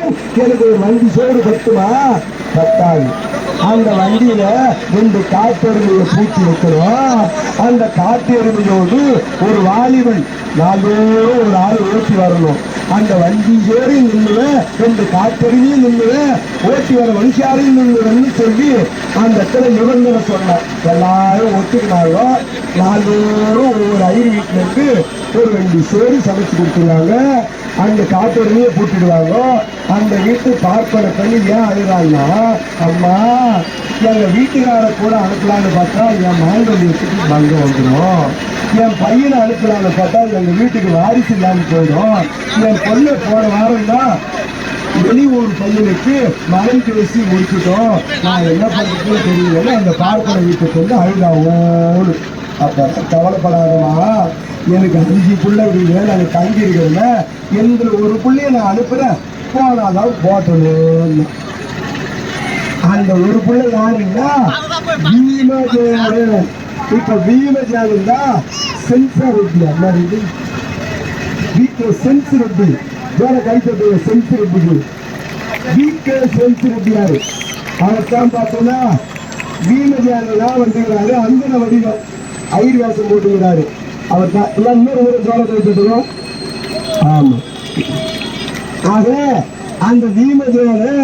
எனக்கு ஒரு வண்டி சோறு பத்துமா? பத்தாது. அந்த வண்டியில ரெண்டு காட்டெருமையை பூச்சி வைக்கிறோம் அந்த காட்டெருமையோடு ஒரு வாலிபன் நாளோறும் ஒரு ஆள் ஓட்டி வரணும். அந்த வண்டி ஏறி நின்றுவேன் ரெண்டு காட்டெருமையும் நின்றுவேன் ஓட்டி வர மனுஷாரையும் நின்னுவேன்னு சொல்லி அந்த இடத்துல நிபந்தனை சொன்னேன் எல்லாரும் ஒத்துக்கினாங்க. நாளோறும் ஒவ்வொரு ஐயர் வீட்டிலிருந்து ஒரு ரெண்டு சோறு சமைச்சு கொடுத்துருவாங்க அந்த காட்டெருமையை பூட்டிடுவாங்க. அந்த வீட்டு பார்ப்பன பண்ணி ஏன் அழுறாங்கன்னா அம்மா எங்க வீட்டுக்கார கூட அனுப்பலான்னு பார்த்தா என் மாங்கல்யத்துக்கு பங்கம் வந்துடும் என் பையனை அனுப்பலான்னு பார்த்தா எங்க வீட்டுக்கு வாரிசு இல்லாமல் போயிடும். என் பொண்ணு போன வாரம் தான் வெளியூர் பையனுக்கு மகன் பேசி முடிச்சுட்டோம். நான் என்ன பண்ணுறதுன்னு தெரியலன்னு அந்த பார்ப்பன வீட்டுக்கு வந்து அழுதாவோன்னு. அப்ப கவலைப்படாதமா எனக்கு அஞ்சு பிள்ளை இருக்குது நாங்கள் தங்கி இருக்கிறேன் எந்த ஒரு பிள்ளைய நான் அனுப்புறேன். போனாதான் போட்டணும் அந்த ஒரு பிள்ளை யாருன்னா பீமஜேவன் இப்ப பீமஜேவன் தான் சென்சார் ரெட்டி அண்ணா ரெட்டி சென்ஸ் ரெட்டி வேற கைப்பற்ற சென்ஸ் ரெட்டிக்கு வீட்டில் சென்ஸ் ரெட்டியாரு அவர்தான் பார்த்தோம்னா பீமஜேவன் தான் வந்துக்கிறாரு. அந்தன வடிவம். ஐர் வேஷம் போட்டுக்கிறாரு. அவர் எல்லாம் ஒரு ஜோர ஆமா. ஆக அந்த பீமஜேவனை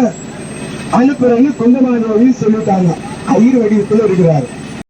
அனுப்புறேன்னு குந்தமானவரையும் சொல்லிட்டாங்க. ஐயர் வடிவத்துல இருக்கிறாரு.